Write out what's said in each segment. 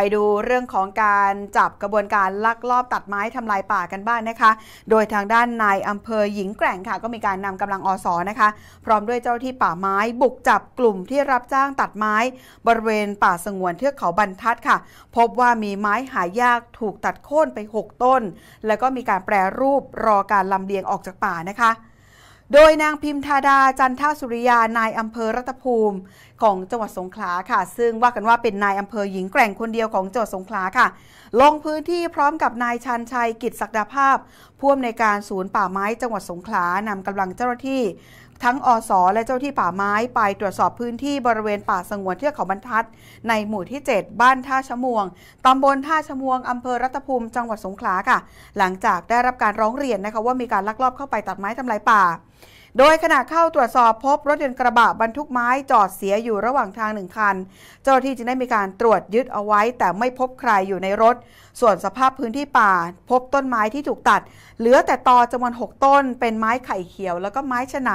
ไปดูเรื่องของการจับกระบวนการลักลอบตัดไม้ทำลายป่ากันบ้างนนะคะ โดยทางด้านนายอำเภอหญิงแกร่งค่ะ ก็มีการนำกำลังอสนะคะ พร้อมด้วยเจ้าที่ป่าไม้บุกจับกลุ่มที่รับจ้างตัดไม้ บริเวณป่าสงวนเทือกเขาบรรทัดค่ะ พบว่ามีไม้หายากถูกตัดโค่นไป 6 ต้น แล้วก็มีการแปรรูปรอการลำเลียงออกจากป่านะคะ โดยนางพิมธาดาจันทสุริยานายอำเภอรัตภูมิของจังหวัดสงขลาค่ะ ซึ่งว่ากันว่าเป็นนายอำเภอหญิงแกร่งคนเดียวของจังหวัดสงขลาค่ะ ลงพื้นที่พร้อมกับนายชันชัยกิจศักดาภาพผู้อำนวยการศูนย์ป่าไม้จังหวัดสงขลานำกำลังเจ้าหน้าที่ ทั้งอสอและเจ้าที่ป่าไม้ไปตรวจสอบพื้นที่บริเวณป่าสงวนเทือกเขาบรรทัด ในหมู่ที่ 7 บ้านท่าชมวงตำบลท่าชมวงอำเภอรัตภูมิจังหวัดสงขลาค่ะ หลังจากได้รับการร้องเรียนนะคะว่ามีการลักลอบเข้าไปตัดไม้ทำลายป่า โดยขณะเข้าตรวจสอบพบรถยนต์กระบะบรรทุกไม้จอดเสียอยู่ระหว่างทางหนึ่งคัน เจ้าหน้าที่จึงได้มีการตรวจยึดเอาไว้ แต่ไม่พบใครอยู่ในรถ ส่วนสภาพพื้นที่ป่า พบต้นไม้ที่ถูกตัด เหลือแต่ตอจำนวน 6 ต้น เป็นไม้ไข่เขียว แล้วก็ไม้ฉไน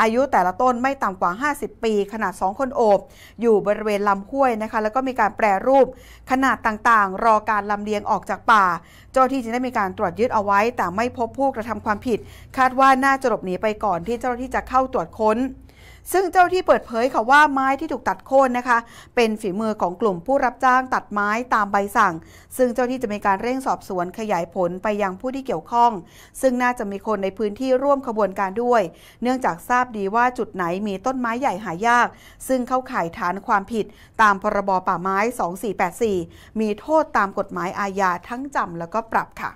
อายุแต่ละต้นไม่ต่ำกว่า 50 ปี ขนาด 2 คนโอบ อยู่บริเวณลำห้วยนะคะ แล้วก็มีการแปรรูป ขนาดต่างๆ รอการลำเลียงออกจากป่า เจ้าที่จึงได้มีการตรวจยึดเอาไว้ แต่ไม่พบผู้กระทำความผิด คาดว่าน่าจะหลบหนีไปก่อนที่เจ้าหน้าที่จะเข้าตรวจค้น ซึ่งเจ้าที่เปิดเผยค่ะว่าไม้ที่ถูกตัดโค่นนะคะ เป็นฝีมือของกลุ่มผู้รับจ้างตัดไม้ตามใบสั่ง ซึ่งเจ้าที่จะมีการเร่งสอบสวนขยายผลไปยังผู้ที่เกี่ยวข้อง ซึ่งน่าจะมีคนในพื้นที่ร่วมขบวนการด้วย เนื่องจากทราบดีว่าจุดไหนมีต้นไม้ใหญ่หายาก ซึ่งเข้าข่ายฐานความผิด ตามพรบป่าไม้ 2484 มีโทษตามกฎหมายอาญาทั้งจำแล้วก็ปรับค่ะ